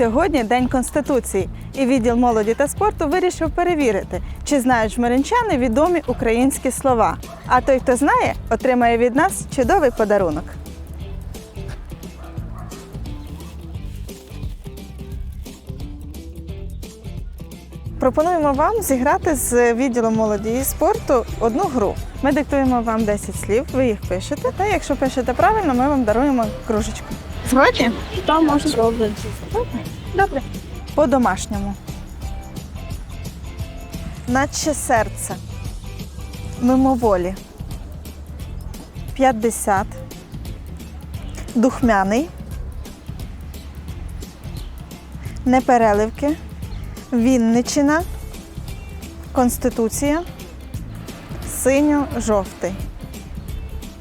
Сьогодні День Конституції, і відділ молоді та спорту вирішив перевірити, чи знають жмеринчани відомі українські слова. А той, хто знає, отримає від нас чудовий подарунок. Пропонуємо вам зіграти з відділом молоді і спорту одну гру. Ми диктуємо вам 10 слів, ви їх пишете. Та якщо пишете правильно, ми вам даруємо кружечку. Згодні? Що можу зробити? Добре. По-домашньому. Наче серце. Мимоволі. 50. Духмяний. Непереливки. Вінничина. Конституція. Синьо-жовтий.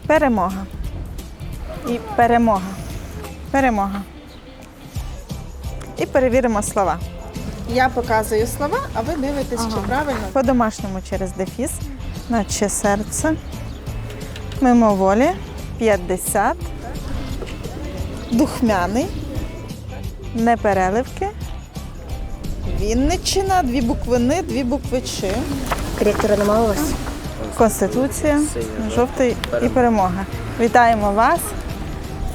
Перемога. І перемога. Перемога. І перевіримо слова. Я показую слова, а ви дивитесь, чи правильно. По-домашньому через дефіс, наче серце, мимоволі, 50, духмяний, непереливки, Вінниччина, дві буквини, дві букви Ч, Директора немає у вас? Конституція, жовтий і перемога. Вітаємо вас!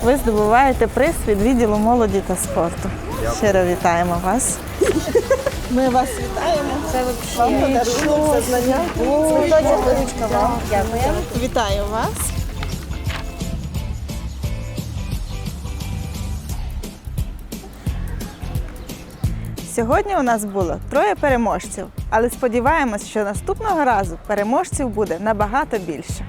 Ви здобуваєте приз від відділу молоді та спорту. Щиро вітаємо вас. Ми вас вітаємо. Це вам подарунок за знання. Дякую. Вітаю вас. Сьогодні у нас було троє переможців, але сподіваємось, що наступного разу переможців буде набагато більше.